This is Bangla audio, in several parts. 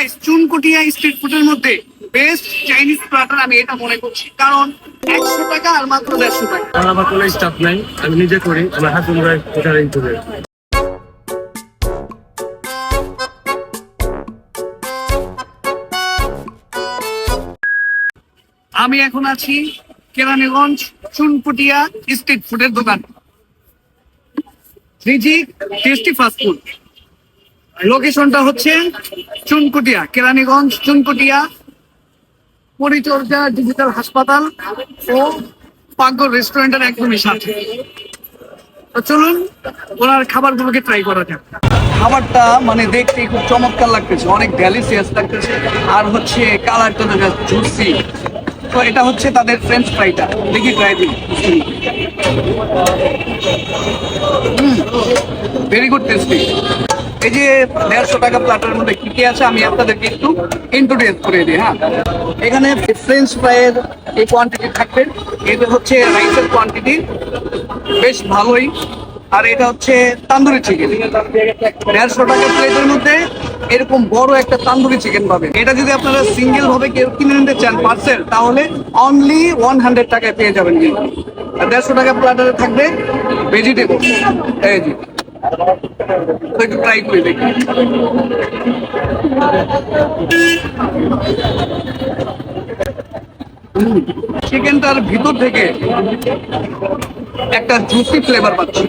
গাইস চুনকুটিয়া স্ট্রিট ফুডের মধ্যে বেস্ট চাইনিজ প্লাটার আমি এটা মনে করছি। কারণ একশো টাকা আর মাত্র দেড়শো টাকা। আমার কোনো স্টাফ নাই আমি নিজে করি আমার হাত কোটারিং করে আমি এখন আছি কেরানীগঞ্জ চুনকুটিয়া স্ট্রিট ফুডের দোকান। রিজিক টেস্টি ফাস্ট ফুড লোকেশনটা হচ্ছে চুনকুটিয়া, কেরানীগঞ্জ, চুনকুটিয়া, পরিচর্যা ডিজিটাল হাসপাতাল ও পাকঘর রেস্টুরেন্টের একদমই সাথে। তো চলুন, ওনার খাবারগুলোকে ট্রাই করা যাক। খাবারটা মানে দেখতে খুব চমৎকার লাগতেছে, অনেক ডেলিসিয়াস লাগতেছে। আর হচ্ছে কালারটা দেখা জুসি তো এটা হচ্ছে তাদের ফ্রেঞ্চ ফ্রাইটা দেখি ট্রাই দিই ভেরি গুড টেস্টি এই যে দেড়শো টাকা প্লাটার মধ্যে কি কি আছে, আমি আপনাদেরকে একটু ইন্ট্রোডিউস করে দিই হ্যাঁ। এখানে ফ্রেঞ্চ ফ্রাইয়ের এই কোয়ান্টিটি থাকবে। এটা হচ্ছে রাইসের কোয়ান্টিটি বেশ ভালোই। আর এটা হচ্ছে তান্দুরি চিকেন দেড়শো টাকা প্লেটের মধ্যে এরকম বড় একটা তান্দুরি চিকেন পাবেন। এটা যদি আপনারা সিঙ্গেল ভাবে কেউ কিনে নিতে চান পার্সেল তাহলে অনলি ওয়ান হান্ড্রেড টাকায় পেয়ে যাবেন কিন্তু। আর দেড়শো টাকা প্লাটারে থাকবে ভেজিটেবল এই একটু ট্রাই করে দেখি। চিকেনটার ভিতর থেকে একটা জুসি ফ্লেভার পাচ্ছি।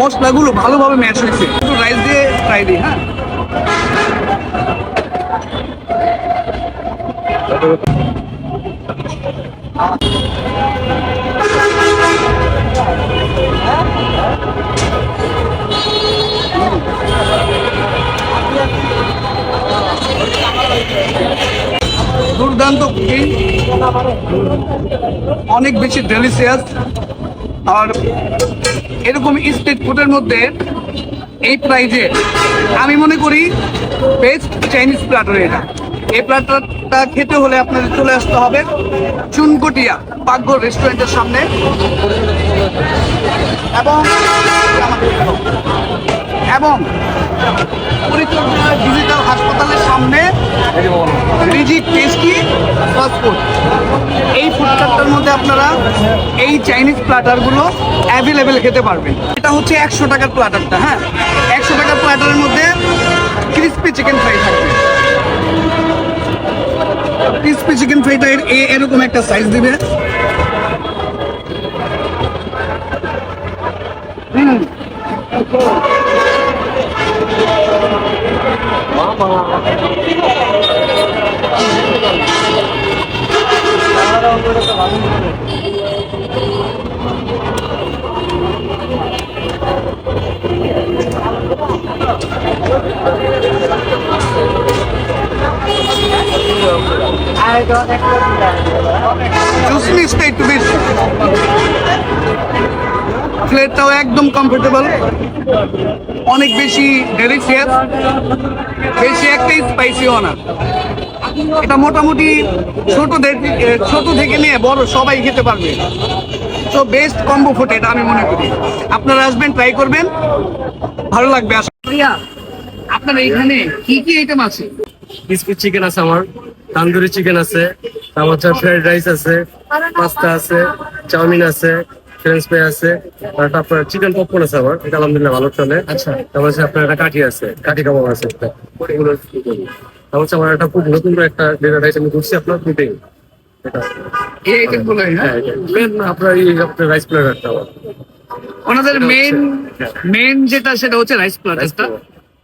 মশলাগুলো ভালোভাবে ম্যাচ হয়েছে। একটু রাইস দিয়ে ট্রাই দিই হ্যাঁ? দুর্দান্ত কুকিং অনেক বেশি ডেলিসিয়াস আর এরকম স্ট্রিট ফুডের মধ্যে এই প্রাইজে আমি মনে করি বেস্ট চাইনিজ প্লাটার এটা। এই প্লাটারটা খেতে হলে আপনাদের চলে আসতে হবে চুনকটিয়া পাকঘর রেস্টুরেন্টের সামনে। এবং এবং পরিচর্যা ডিজিটাল হাসপাতালের সামনে রিজিক টেস্টি ফুড এই ফুড কার্টটার মধ্যে আপনারা এই চাইনিজ প্ল্যাটারগুলো অ্যাভেলেবেল খেতে পারবেন। এটা হচ্ছে একশো টাকার প্ল্যাটারটা হ্যাঁ? একশো টাকার প্ল্যাটারের মধ্যে ক্রিস্পি চিকেন ফ্রাই থাকবে। ক্রিস্পি চিকেন ফ্রাইটা এরকম একটা সাইজ দিবে। হুম। জুস মিক্সটা একটু বেশি প্লেটটাও একদম কমফোর্টেবল অনেক বেশি ডেলিশিয়াস একটাই স্পাইসিও না এটা মোটামুটি ছোট থেকে- এ, ছোট থেকে নিয়ে বড় সবাই খেতে পারবে। তো বেস্ট কম্বো ফুড এটা আমি মনে করি। আপনারা আসবেন ট্রাই করবেন। ভালো লাগবে ভাইয়া আপনার এখানে কি কি আইটেম আছে? ক্রিসপি চিকেন আছে আমার তান্দুরি চিকেন আছে তারপর ফ্রাইড রাইস আছে পাস্তা আছে চাউমিন আছে ফ্রেঞ্চ ফ্রাই আছে তারপর চিকেন পপকর্ন আছে এটা আলহামদুলিল্লাহ ভালো চলে। আচ্ছা। তারপর হচ্ছে আপনার একটা কাঠি আছে কাঠি কাবাব আছে এগুলো তারপর হচ্ছে আমার একটা খুব নতুন একটা ডেজার্ট আমি করছি আপনার আইটেমগুলো হ্যাঁ মেন ওনাদের হচ্ছে- মেইন হ্যাঁ। যেটা সেটা হচ্ছে রাইস প্লাটারটা।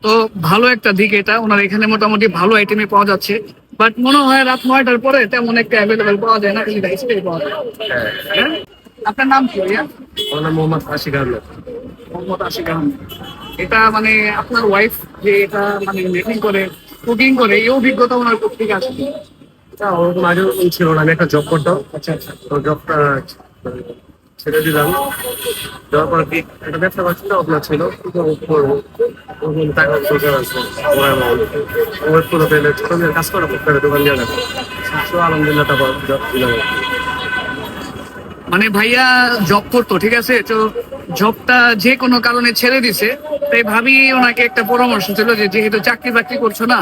তো ভালো একটা দিক এটা। ওনার এখানে মোটামুটি ভালো আইটেমে পাওয়া যাচ্ছে। বাট মনে হয় রাত নয়টার পরে তেমন একটা অ্যাভেলেবেল পাওয়া যায় না খালি রাইসটাই পাওয়া যায়? আপনার নাম কি ভাইয়া? আমার নাম মোহাম্মদ আশিক আহমেদ। মোহাম্মদ আশিক আহমেদ। এটা মানে আপনার ওয়াইফ যে এটা মানে মেকিং করে কুকিং করে এই অভিজ্ঞতা ওনার কোথেকে আসে? না, ওরকম আগে ওরকম ছিল না আমি একটা জব করতাম। আচ্ছা আচ্ছা। তো জবটা ছেড়ে দিলাম। দেওয়ার পর কি একটা ব্যবসা আপনার ছিল। করব, টাকা আছে ওয়েট করে পেলে কাজ করা দোকান দিয়ে আলহামদুলিল্লাহ তারপর জব দিলাম। মানে ভাইয়া জব করতো ঠিক আছে? তো জবটা যে কোনো কারণে ছেড়ে দিছে। তাই ভাবি ওনাকে একটা পরামর্শ ছিল যে যেহেতু চাকরি বাকরি করছ না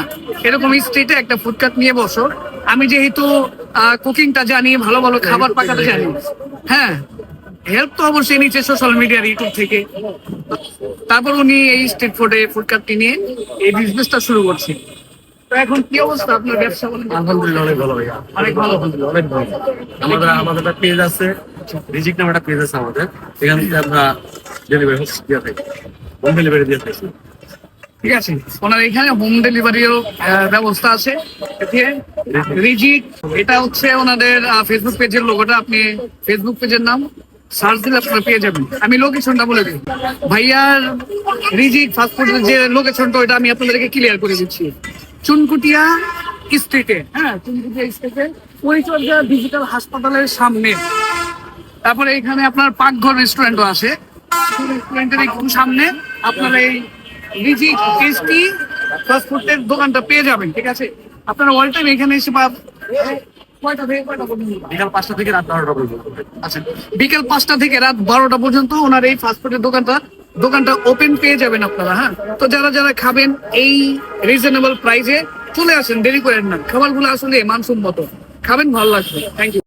এরকম স্ট্রিটে একটা ফুডকার্ট নিয়ে বসো। আমি যেহেতু কুকিংটা জানি ভালো ভালো খাবার পাকাতে জানি। হ্যাঁ হেল্প তো অবশ্যই নিচ্ছে সোশ্যাল মিডিয়ার ইউটিউব থেকে। তারপর উনি এই স্ট্রিট ফুডে ফুডকার্টটি নিয়ে এই বিজনেসটা শুরু করছে। তো এখন কি অবস্থা আপনার ব্যবসা আলহামদুলিল্লাহ অনেক ভালো ভাইয়া। অনেক ভালো। অনেক ভালো। আমাদের আমাদের পেজ আছে। রিজিক নামে একটা পেজ আছে আমাদের। এখান থেকে আমরা ডেলিভারি হোম ডেলিভারি দিয়ে থাকি। ঠিক আছে? ওনার এখানে হোম ডেলিভারিও ব্যবস্থা আছে। রিজিক এটা হচ্ছে ওনাদের ফেসবুক পেজের লোগোটা আপনি ফেসবুক পেজের নাম সার্চ দিলে আপনারা পেয়ে যাবেন। আমি লোকেশনটা বলে দিই। ভাইয়ার রিজিক ফাস্টফুডের যে লোকেশনটা ওটা আমি আপনাদেরকে ক্লিয়ার করে দিচ্ছি। চুনকুটিয়া স্ট্রিটে হ্যাঁ চুনকুটিয়া স্ট্রিটে পরিচর্যা ডিজিটাল হাসপাতালের সামনে। তারপরে এখানে আপনার পাকঘর রেস্টুরেন্টও আছে। রেস্টুরেন্টের একটু সামনে আপনার এই রিজিক টেস্টি ফাস্টফুডের দোকানটা পেয়ে যাবেন ঠিক আছে? আপনারা অল টাইম এখানে এসে বা কয়টা থেকে বিকাল পাঁচটা থেকে রাত বারোটা পর্যন্ত। আচ্ছা বিকেল পাঁচটা থেকে রাত বারোটা পর্যন্ত ওনার এই ফাস্টফুডের দোকানটা দোকানটা ওপেন পেয়ে যাবেন আপনারা হ্যাঁ? তো যারা যারা খাবেন এই রিজনেবল প্রাইসে চলে আসেন দেরি করেন না। খাবারগুলো আসলে মানসম্মত। খাবেন ভালো লাগবে। Thank you